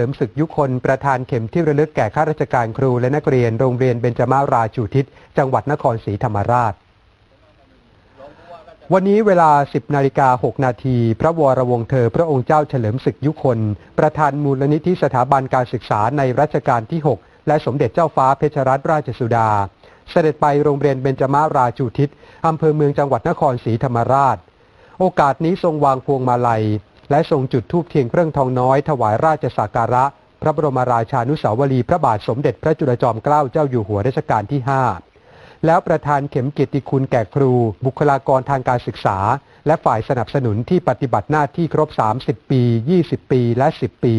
เสริมศึกยุคนประธานเข็มที่ระลึกแก่ข้าราชการครูและนักเรียนโรงเรียนเบญจมาราชูทิศ จังหวัดนครศรีธรรมราช วันนี้เวลา 10นาฬิกา6นาทีพระวรวงศ์เธอพระองค์เจ้าเฉลิมศึกยุคน ประธานมูลนิธิสถาบันการศึกษาในรัชกาลที่ 6 และสมเด็จเจ้าฟ้าเพชรรัตนราชสุดา เสด็จไปโรงเรียนเบญจมาราชูทิศอำเภอเมืองจังหวัดนครศรีธรรมราช โอกาสนี้ทรงวางพวงมาลัย และทรงจุดธูปเทียนเครื่องทองน้อยถวายราชสักการะ พระบรมราชานุสาวรีย์พระบาทสมเด็จพระจุลจอมเกล้าเจ้าอยู่หัวรัชกาลที่ 5 แล้วประธานเข็มเกียรติคุณแก่ครู บุคลากรทางการศึกษา และฝ่ายสนับสนุนที่ปฏิบัติหน้าที่ครบ 30 ปี 20 ปี และ 10 ปี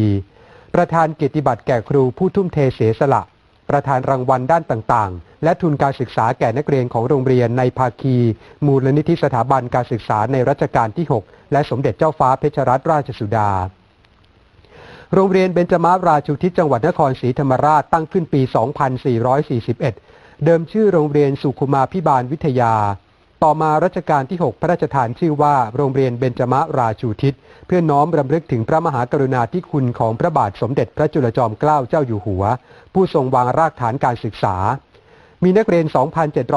ประธานเกียรติบัตรแก่ครูผู้ทุ่มเทเสียสละ ประธานรางวัลด้านต่างๆ และทุนการศึกษาแก่นักเรียนของโรงเรียนในภาคี มูลนิธิสถาบันการศึกษาในรัชกาลที่ 6 และสมเด็จเจ้าฟ้าเพชรรัตนราชสุดา โรงเรียนเบญจมาราชุทิศจังหวัดนครศรีธรรมราชตั้งขึ้นปี 2441 เดิมชื่อโรงเรียนสุขุมาพิบาลวิทยา ต่อมารัชกาลที่ 6 พระราชทานชื่อว่าโรงเรียนเบญจมาราชูทิศ เพื่อน้อมรำลึกถึงพระมหากรุณาธิคุณของพระบาทสมเด็จพระจุลจอมเกล้าเจ้าอยู่หัว ผู้ทรงวางรากฐานการศึกษา มีนักเรียน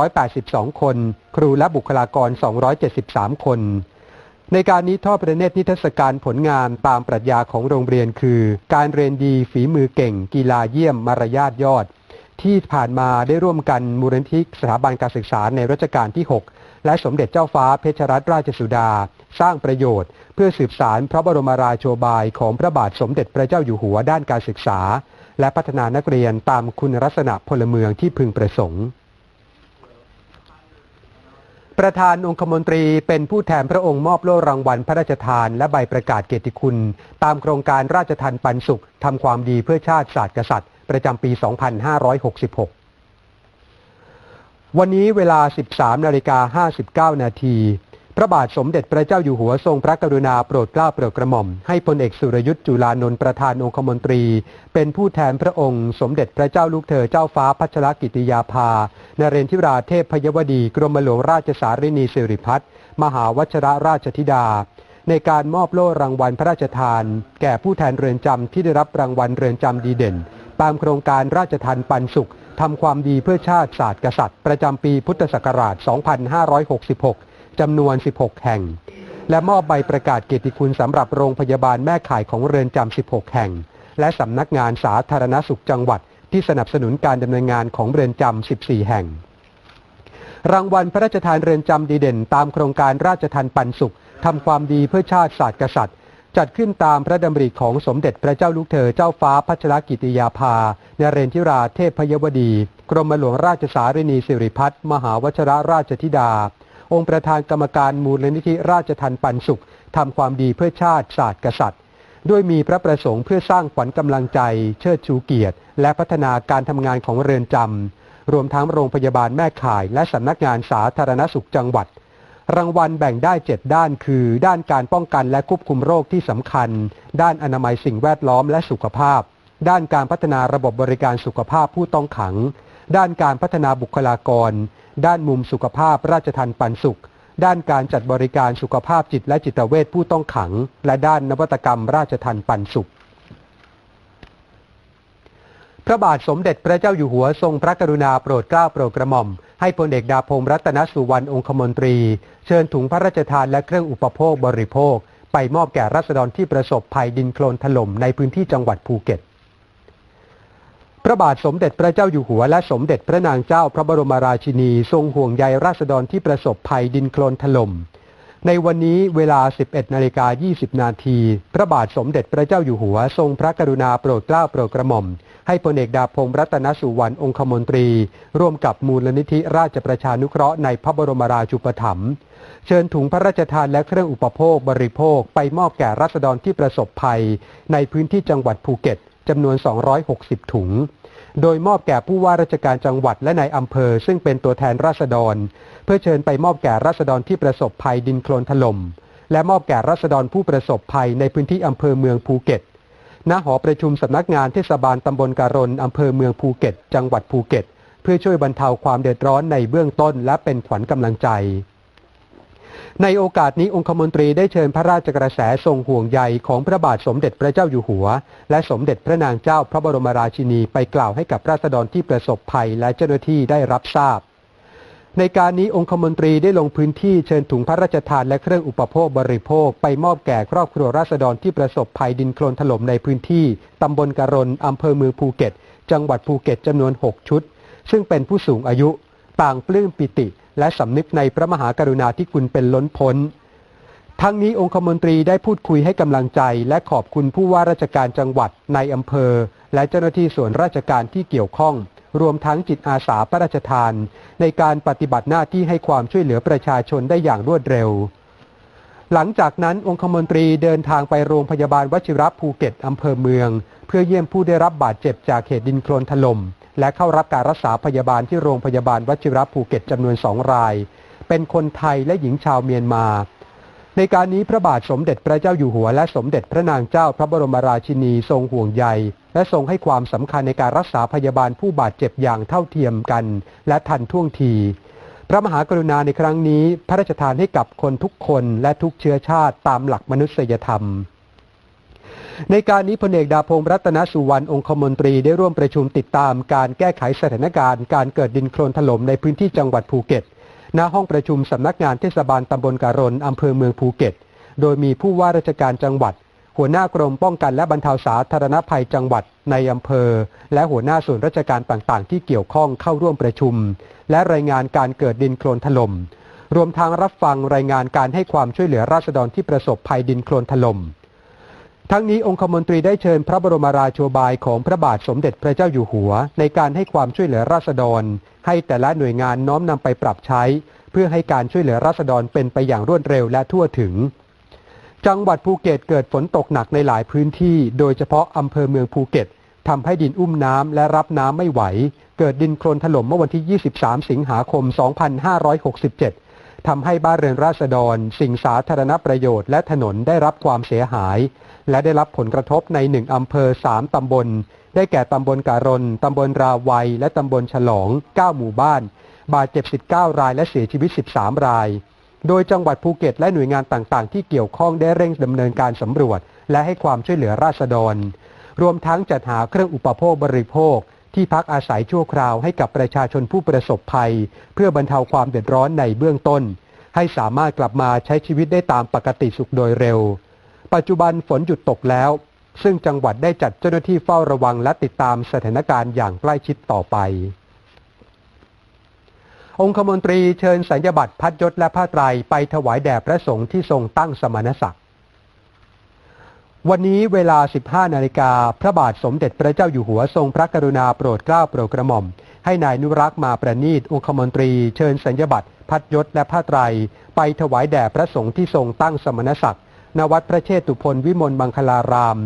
2,782 คน ครูและบุคลากร 273 คน ในการนี้ทอดประเนตรนิทรรศการผลงานตามปรัชญาของโรงเรียนคือ การเรียนดีฝีมือเก่ง กีฬาเยี่ยมมารยาทยอด ที่ผ่านมาได้ร่วมกันมูลนิธิสถาบันการศึกษาในรัชกาลที่ 6 และสมเด็จเจ้าฟ้าเพชรรัตนราชสุดา สร้างประโยชน์ เพื่อสืบสารพระบรมราโชบายของพระบาทสมเด็จพระเจ้าอยู่หัวด้านการศึกษา และพัฒนานักเรียนตามคุณลักษณะพลเมืองที่พึงประสงค์ประธานองคมนตรีเป็นผู้แทนพระองค์มอบโล่รางวัลพระราชทาน และใบประกาศเกียรติคุณ ตามโครงการราชทันปันสุขทำความดีเพื่อชาติศาสตร์กษัตริย์ ประจำปี 2566 วันนี้เวลา 13 นาฬิกา 59 นาที พระบาทสมเด็จพระเจ้าอยู่หัวทรงพระกรุณาโปรดเกล้าโปรดกระหม่อม ให้พลเอกสุรยุทธ์จุลานนท์ประธานองคมนตรี เป็นผู้แทนพระองค์ สมเด็จพระเจ้าลูกเธอเจ้าฟ้าพัชรกิติยาภา นเรนทิราเทพพยวดี กรมหลวงราชสารินีสิริพัฒน์มหาวัชรราชธิดา ในการมอบโล่รางวัลพระราชทาน แก่ผู้แทนเรือนจำที่ได้รับรางวัลเรือนจำดีเด่น ตามโครงการราชทันปันสุข ทำความดีเพื่อชาติศาสตร์กษัตริย์ ประจำปีพุทธศักราช 2566 จำนวน 16 แห่ง และมอบใบประกาศเกียรติคุณสำหรับโรงพยาบาลแม่ข่ายของเรือนจำ 16 แห่ง และสำนักงานสาธารณสุขจังหวัด ที่สนับสนุนการดำเนินงานของเรือนจำ 14 แห่ง รางวัลพระราชทานเรือนจำดีเด่น ตามโครงการราชทันปันสุขทำความดีเพื่อชาติศาสตร์กษัตริย์ จัดขึ้นตามพระดำริของสมเด็จพระเจ้าลูกเธอเจ้าฟ้าพัชรกิติยาภานเรนทิราเทพพยวดี กรมหลวงราชสารินีสิริพัฒน์มหาวชรราชธิดา องค์ประธานกรรมการมูลนิธิราชทันปันสุขทำความดีเพื่อชาติศาสตร์กษัตริย์ด้วยมีพระประสงค์เพื่อสร้างขวัญกำลังใจ เชิดชูเกียรติ และพัฒนาการทำงานของเรือนจำรวมทั้งโรงพยาบาลแม่ข่าย และสำนักงานสาธารณสุขจังหวัด รางวัลแบ่งได้ 7 ด้านคือ ด้านการป้องกันและควบคุมโรคที่สำคัญ ด้านอนามัยสิ่งแวดล้อมและสุขภาพ ด้านการพัฒนาระบบบริการสุขภาพผู้ต้องขัง ด้านการพัฒนาบุคลากร ด้านมุมสุขภาพราชทันปันสุข ด้านการจัดบริการสุขภาพจิตและจิตเวชผู้ต้องขัง และด้านนวัตกรรมราชทันปันสุข พระบาทสมเด็จพระเจ้าอยู่หัวทรงพระกรุณาโปรดเกล้าโปรดกระหม่อม ให้พลเอกดาพงศ์รัตนสุวรรณองคมนตรี เชิญถุงพระราชทานและเครื่องอุปโภคบริโภค ไปมอบแก่รัษฎรที่ประสบภัยดินโคลนถล่มในพื้นที่จังหวัดภูเก็ต พระบาทสมเด็จพระเจ้าอยู่หัวและสมเด็จพระนางเจ้าพระบรมราชินี ทรงห่วงใยราษฎรที่ประสบภัยดินโคลนถล่มในวันนี้เวลา 11 นาฬิกา 20 นาที พระบาทสมเด็จพระเจ้าอยู่หัว ทรงพระกรุณาโปรดเกล้าโปรดกระหม่อม ให้พลเอกดาพงศ์รัตนสุวรรณองคมนตรี ร่วมกับมูลนิธิราชประชานุเคราะห์ในพระบรมราชูปถัมภ์เชิญถุงพระราชทานและเครื่องอุปโภคบริโภค ไปมอบแก่รัษฎรที่ประสบภัย ในพื้นที่จังหวัดภูเก็ตจำนวน 260 ถุง โดยมอบแก่ผู้ว่าราชการจังหวัดและนายอำเภอ ซึ่งเป็นตัวแทนราษฎร เพื่อเชิญไปมอบแก่ราษฎรที่ประสบภัยดินโคลนถล่ม และมอบแก่ราษฎรผู้ประสบภัยในพื้นที่อำเภอเมืองภูเก็ต ณหอประชุมสำนักงานเทศบาลตำบลการนอำเภอเมืองภูเก็ต จังหวัดภูเก็ต เพื่อช่วยบรรเทาความเดือดร้อนในเบื้องต้นและเป็นขวัญกำลังใจ ในโอกาสนี้องคมนตรีได้เชิญพระราชกระแสทรงห่วงใยของพระบาทสมเด็จพระเจ้าอยู่หัว และสมเด็จพระนางเจ้าพระบรมราชินีไปกล่าวให้กับราษฎรที่ประสบภัยและเจ้าหน้าที่ได้รับทราบ ในการนี้องคมนตรีได้ลงพื้นที่เชิญถุงพระราชทานและเครื่องอุปโภคบริโภค ไปมอบแก่ครอบครัวราษฎรที่ประสบภัยดินโคลนถล่มในพื้นที่ ตำบลกะรนอำเภอเมืองภูเก็ต จังหวัดภูเก็ตจำนวน 6 ชุด ซึ่งเป็นผู้สูงอายุ ต่างปลื้มปิติ และสำนึกในพระมหากรุณาธิคุณเป็นล้นพ้น ทั้งนี้องคมนตรีได้พูดคุยให้กำลังใจ และขอบคุณผู้ว่าราชการจังหวัดในอำเภอ และเจ้าหน้าที่ส่วนราชการที่เกี่ยวข้อง รวมทั้งจิตอาสาพระราชทาน ในการปฏิบัติหน้าที่ให้ความช่วยเหลือประชาชนได้อย่างรวดเร็ว หลังจากนั้นองคมนตรีเดินทางไปโรงพยาบาลวชิระภูเก็ตอำเภอเมือง เพื่อเยี่ยมผู้ได้รับบาดเจ็บจากเหตุดินโคลนถล่มและเข้ารับการรักษาพยาบาลที่โรงพยาบาลวชิระภูเก็ตจำนวนสองราย เป็นคนไทยและหญิงชาวเมียนมา ในการนี้พระบาทสมเด็จพระเจ้าอยู่หัวและสมเด็จพระนางเจ้าพระบรมราชินีทรงห่วงใย และทรงให้ความสำคัญในการรักษาพยาบาลผู้บาดเจ็บอย่างเท่าเทียมกัน และทันท่วงที พระมหากรุณาในครั้งนี้ พระราชทานให้กับคนทุกคนและทุกเชื้อชาติตามหลักมนุษยธรรมในการนี้พลเอกดาพงศ์รัตนสุวรรณองคมนตรีได้ร่วมประชุมติดตามการแก้ไขสถานการณ์ การเกิดดินโคลนถล่มในพื้นที่จังหวัดภูเก็ต ณ ห้องประชุมสำนักงานเทศบาลตำบลการนอำเภอเมืองภูเก็ต โดยมีผู้ว่าราชการจังหวัด หัวหน้ากรมป้องกันและบรรเทาสาธารณภัยจังหวัดในอำเภอ และหัวหน้าส่วนราชการต่างๆ ที่เกี่ยวข้องเข้าร่วมประชุม และรายงานการเกิดดินโคลนถล่มรวมทั้งรับฟังรายงานการให้ความช่วยเหลือราษฎรที่ประสบภัยดินโคลนถล่มทั้งนี้องคมนตรีได้เชิญพระบรมราโชบายของพระบาทสมเด็จพระเจ้าอยู่หัว ในการให้ความช่วยเหลือราษฎร ให้แต่ละหน่วยงานน้อมนำไปปรับใช้ เพื่อให้การช่วยเหลือราษฎรเป็นไปอย่างรวดเร็วและทั่วถึง จังหวัดภูเก็ตเกิดฝนตกหนักในหลายพื้นที่ โดยเฉพาะอำเภอเมืองภูเก็ตทำให้ดินอุ้มน้ำและรับน้ำไม่ไหว เกิดดินโคลนถล่มเมื่อวันที่ 23 สิงหาคม 2567 ทำให้บ้านเรือนราษฎร สิ่งสาธารณประโยชน์และถนนได้รับความเสียหาย และได้รับผลกระทบในหนึ่งอำเภอสามตำบล ได้แก่ตำบลการนตำบลราวัย และตำบลฉลอง 9 หมู่บ้าน บาดเจ็บ 19 รายและเสียชีวิต 13 ราย โดยจังหวัดภูเก็ตและหน่วยงานต่างๆ ที่เกี่ยวข้องได้เร่งดำเนินการสำรวจ และให้ความช่วยเหลือราษฎร รวมทั้งจัดหาเครื่องอุปโภคบริโภค ที่พักอาศัยชั่วคราวให้กับประชาชนผู้ประสบภัย เพื่อบรรเทาความเดือดร้อนในเบื้องต้น ให้สามารถกลับมาใช้ชีวิตได้ตามปกติสุขโดยเร็ว ปัจจุบันฝนหยุดตกแล้ว ซึ่งจังหวัดได้จัดเจ้าหน้าที่เฝ้าระวังและติดตามสถานการณ์อย่างใกล้ชิดต่อไป องคมนตรีเชิญสัญญบัตรพัดยศและผ้าไตรไปถวายแด่พระสงฆ์ที่ทรงตั้งสมณศักดิ์วันนี้เวลา 15 นาฬิกา พระบาทสมเด็จพระเจ้าอยู่หัวทรงพระกรุณาโปรดเกล้าโปรดกระหม่อม ให้นายนุรักษ์มาประนีตองคมนตรี เชิญสัญญบัตรพัดยศและผ้าไตรไปถวายแด่พระสงฆ์ที่ทรงตั้งสมณศักดิ์ณวัดพระเชตุพนวิมลมังคลาราม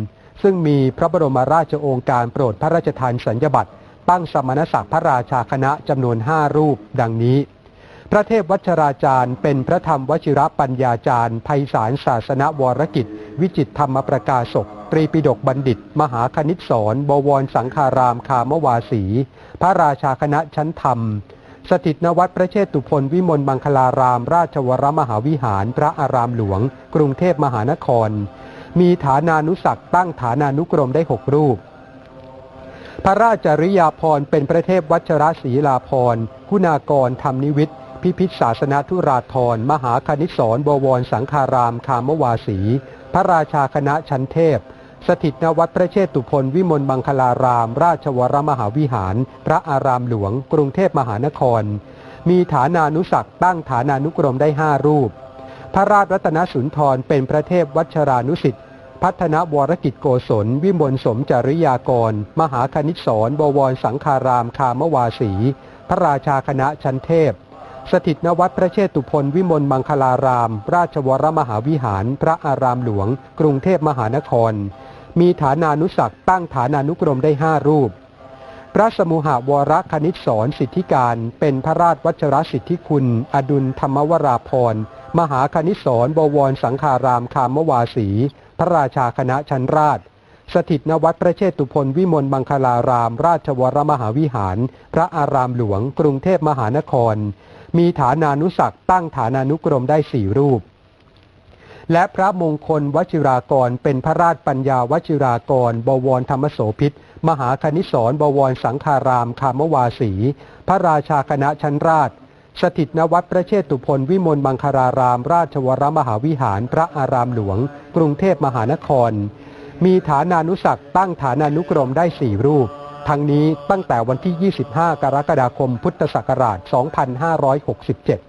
ซึ่งมีพระบรมราชโองการโปรดพระราชทานสัญญบัตร ตั้งสมณศักดิ์พระราชาคณะจำนวน5รูป ดังนี้ พระเทพวัชราจารย์ เป็นพระธรรมวชิรปัญญาจารย์ไพศาลศาสนวรกิจ วิจิตรธรรมประกาศกตรีปิฎกบัณฑิต มหาคณิตสอนบวรสังฆารามคามวาสี พระราชาคณะชั้นธรรม สถิตนวัดพระเชตุพนวิมลมังคลาราม ราชวรมหาวิหาร พระอารามหลวง กรุงเทพมหานคร มีฐานานุศักตั้งฐานานุกรมได้หกรูป พระราชจริยาภรณ์เป็นพระเทพวัชรศรีลาภรณ์คุณากรธรรมนิวิทย์พิพิธศาสนทุราธรมหาคณิตสอนบวรสังฆาราม คามวาสี พระราชาคณะชั้นเทพ สถิตนวัดพระเชตุพนวิมลมังคลาราม ราชวรมหาวิหาร พระอารามหลวง กรุงเทพมหานคร มีฐานานุศักตั้งฐานานุกรมได้ห้ารูป พระราชรัตนสุนทรเป็นพระเทพวัชรานุสิทธิ พัฒนวรกิจโกศล วิมลสมจริยากร มหาคณิตสอนบวรสังฆารามคามวาสี พระราชาคณะชั้นเทพ สถิตนวัดพระเชตุพนวิมลมังคลาราม ราชวรมหาวิหาร พระอารามหลวง กรุงเทพมหานคร มีฐานานุศักตั้งฐานานุกรมได้ห้ารูป พระสมุหาวรคณิตสอนสิทธิการ เป็นพระราชวัชรสิทธิคุณ อดุลธรรมวราพรมหาคณิตสอนบวรสังฆารามคามวาสี พระราชาคณะชั้นราช สถิตณวัดพระเชตุพนวิมลมังคลาราม ราชวรมหาวิหาร พระอารามหลวง กรุงเทพมหานคร มีฐานานุศักตั้งฐานานุกรมได้สี่รูป และพระมงคลวชิรากรเป็นพระราชปัญญาวชิรากร บวรธรรมโสพิษมหาคณิสรบวรสังคารามคามวาสี พระราชาคณะชั้นราช สถิตณวัดพระเชตุพนวิมลมังคาราราม ราชวรมหาวิหารพระอารามหลวง กรุงเทพมหานคร มีฐานานุศักตั้งฐานานุกรมได้สี่รูป ทั้งนี้ตั้งแต่วันที่ 25 กรกฎาคมพุทธศักราช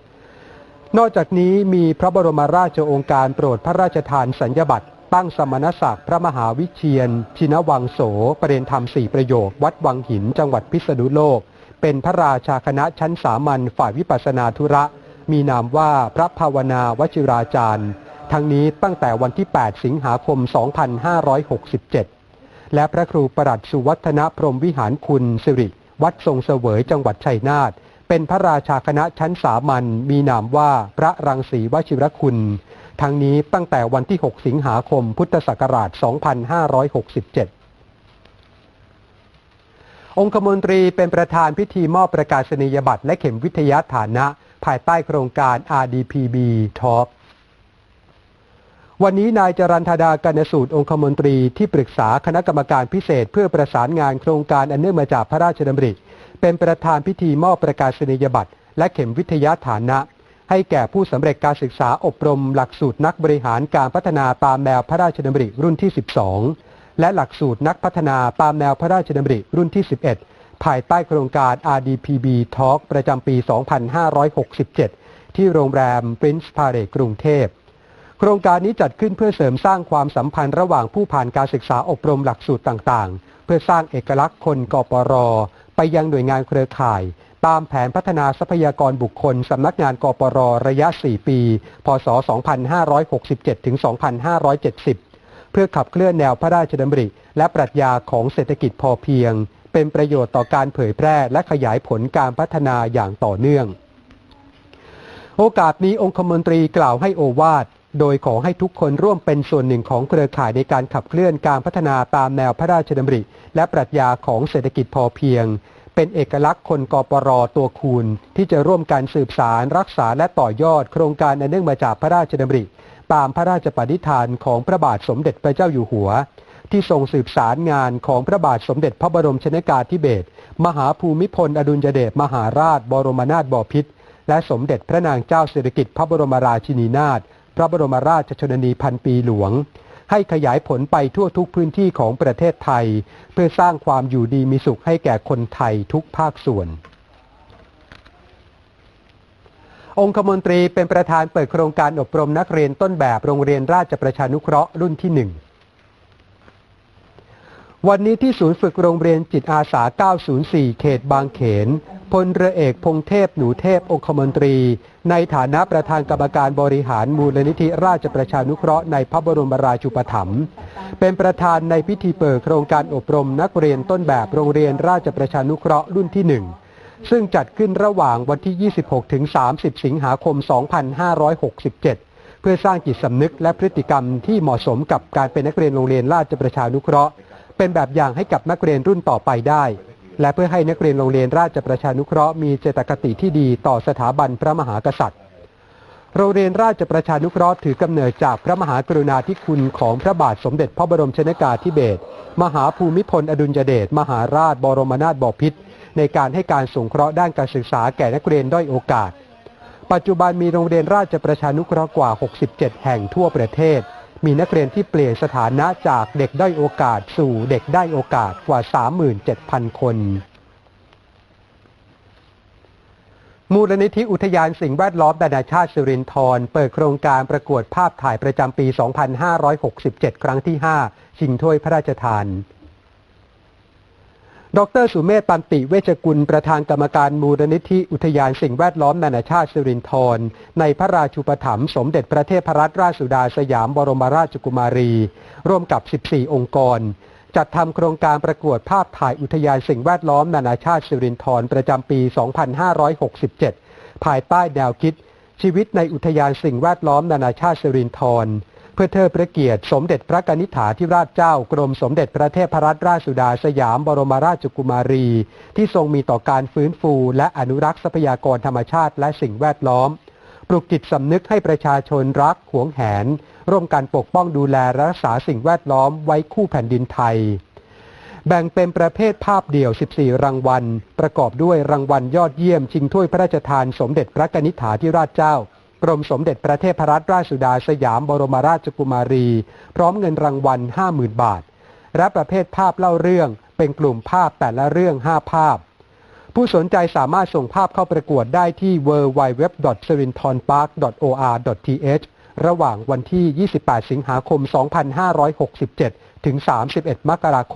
2567 นอกจากนี้มีพระบรมราชโองการโปรดพระราชทานสัญญบัตรตั้งสมณศักดิ์พระมหาวิเชียน ชินวังโสประเด็นธรรมสี่ประโยค วัดวังหินจังหวัดพิษณุโลก เป็นพระราชาคณะชั้นสามัญฝ่ายวิปัสนาธุระ มีนามว่าพระภาวนาวชิราจารย์ ทั้งนี้ตั้งแต่วันที่ 8 สิงหาคม 2567 และพระครูประหลัดสุวัฒนพรหมวิหารคุณสิริ วัดทรงเสวยจังหวัดชัยนาทเป็นพระราชาคณะชั้นสามัญมีนามว่าพระรังสีวชิรคุณ ทั้งนี้ตั้งแต่วันที่ 6 สิงหาคมพุทธศักราช 2567 องคมนตรีเป็นประธานพิธีมอบประกาศนียบัตรและเข็มวิทยาฐานะ ภายใต้โครงการ RDPB Talk วันนี้นายจรันธดากนสูตรองคมนตรีที่ปรึกษาคณะกรรมการพิเศษ เพื่อประสานงานโครงการอันเนื่องมาจากพระราชดำริ เป็นประธานพิธีมอบประกาศนียบัตรและเข็มวิทยาฐานะ ให้แก่ผู้สำเร็จการศึกษาอบรมหลักสูตรนักบริหารการพัฒนาตามแนวพระราชดำริรุ่นที่ 12 และหลักสูตรนักพัฒนาตามแนวพระราชดำริรุ่นที่ 11 ภายใต้โครงการ RDPB Talk ประจำปี 2567 ที่โรงแรม Prince Parade กรุงเทพ โครงการนี้จัดขึ้นเพื่อเสริมสร้างความสัมพันธ์ระหว่างผู้ผ่านการศึกษาอบรมหลักสูตรต่างๆ เพื่อสร้างเอกลักษณ์คนกปร ไปยังหน่วยงานเครือข่าย ตามแผนพัฒนาทรัพยากรบุคคลสำนักงานกปรระยะ 4 ปี พศ 2567 ถึง 2570 เพื่อขับเคลื่อนแนวพระราชดำริ และปรัชญาของเศรษฐกิจพอเพียง เป็นประโยชน์ต่อการเผยแพร่และขยายผลการพัฒนาอย่างต่อเนื่อง โอกาสนี้องคมนตรีกล่าวให้โอวาทโดยขอให้ทุกคนร่วมเป็นส่วนหนึ่งของเครือข่ายในการขับเคลื่อนการพัฒนาตามแนวพระราชดำริ และปรัชญาของเศรษฐกิจพอเพียง เป็นเอกลักษณ์คนกปรตัวคูณ ที่จะร่วมการสืบสารรักษาและต่อยอดโครงการอันเนื่องมาจากพระราชดำริ ตามพระราชปณิธานของพระบาทสมเด็จพระเจ้าอยู่หัว ที่ทรงสืบสารงานของพระบาทสมเด็จพระบรมชนกาธิเบศรมหาภูมิพลอดุลยเดชมหาราช บรมนาถบพิตรและสมเด็จพระนางเจ้าสิริกิติ์พระบรมราชินีนาถพระบรมราชชนนีพันปีหลวง ให้ขยายผลไปทั่วทุกพื้นที่ของประเทศไทย เพื่อสร้างความอยู่ดีมีสุขให้แก่คนไทยทุกภาคส่วน องคมนตรีเป็นประธานเปิดโครงการอบรมนักเรียนต้นแบบโรงเรียนราชประชานุเคราะห์รุ่นที่หนึ่งวันนี้ที่ศูนย์ฝึกโรงเรียนจิตอาสา 904 เขตบางเขน พลเรือเอกพงเทพหนูเทพองคมนตรี ในฐานะประธานกรรมการบริหารมูลนิธิราชประชานุเคราะห์ในพระบรมราชูปถัมภ์ เป็นประธานในพิธีเปิดโครงการอบรมนักเรียนต้นแบบโรงเรียนราชประชานุเคราะห์รุ่นที่หนึ่ง ซึ่งจัดขึ้นระหว่างวันที่ 26 ถึง 30 สิงหาคม 2567 เพื่อสร้างจิตสำนึกและพฤติกรรมที่เหมาะสมกับการเป็นนักเรียนโรงเรียนราชประชานุเคราะห์ เป็นแบบอย่างให้กับนักเรียนรุ่นต่อไปได้ และเพื่อให้นักเรียนโรงเรียนราชประชานุเคราะห์มีเจตคติที่ดีต่อสถาบันพระมหากษัตริย์โรงเรียนราชประชานุเคราะห์ถือกำเนิดจากพระมหากรุณาธิคุณของพระบาทสมเด็จพระบรมชนกาธิเบศรมหาภูมิพลอดุลยเดชมหาราชบรมนาถบพิตร ในการให้การสงเคราะห์ด้านการศึกษาแก่นักเรียนด้อยโอกาส ปัจจุบันมีโรงเรียนราชประชานุเคราะห์กว่า 67 แห่งทั่วประเทศ มีนักเรียนที่เปลี่ยนสถานะจากเด็กด้อยโอกาส สู่เด็กได้โอกาสกว่า 37,000 คนมูลนิธิอุทยานสิ่งแวดล้อมนานาชาติสิรินธรเปิดโครงการประกวดภาพถ่ายประจำปี 2567 ครั้งที่ 5 ชิงถ้วยพระราชทาน ดรสุเมธตันติเวชกุลประธานกรรมการมูลนิธิอุทยานสิ่งแวดล้อมนานาชาติสิรินธรในพระราชูปถัมภ์สมเด็จพระเทพรัตนราชสุดาสยามบรมราชกุมารี ร่วมกับ 14 องค์กร จัดทำโครงการประกวดภาพถ่ายอุทยานสิ่งแวดล้อมนานาชาติสิรินธรประจำปี 2567 ภายใต้แนวคิด ชีวิตในอุทยานสิ่งแวดล้อมนานาชาติสิรินธร พื่อเทิดพระเกียรติ สมเด็จพระกนิษฐาธิราชเจ้ากรมสมเด็จพระเทพรัตนราชสุดาสยามบรมราชกุมารี ที่ทรงมีต่อการฟื้นฟู และอนุรักษ์ทรัพยากรธรรมชาติและสิ่งแวดล้อม ปลุกจิตสำนึกให้ประชาชนรักหวงแหน ร่วมกันปกป้องดูแลรักษาสิ่งแวดล้อมไว้คู่แผ่นดินไทยแบ่งเป็นประเภทภาพเดี่ยว 14 รางวัล ประกอบด้วยรางวัลยอดเยี่ยม ชิงถ้วยพระราชทานสมเด็จพระกนิษฐาธิราชเจ้า กรมสมเด็จพระเทพรัตนราชสุดาสยามบรมราชกุมารี พร้อมเงินรางวัล 50,000 บาท และประเภทภาพเล่าเรื่องเป็นกลุ่มภาพแต่ละเรื่อง 5 ภาพ ผู้สนใจสามารถส่งภาพเข้าประกวดได้ที่ w w w s e r i n t o n p a r k o r t h ระหว่างวันที่ 28 สิงหาคม 2567 ถึง 31 มกราคม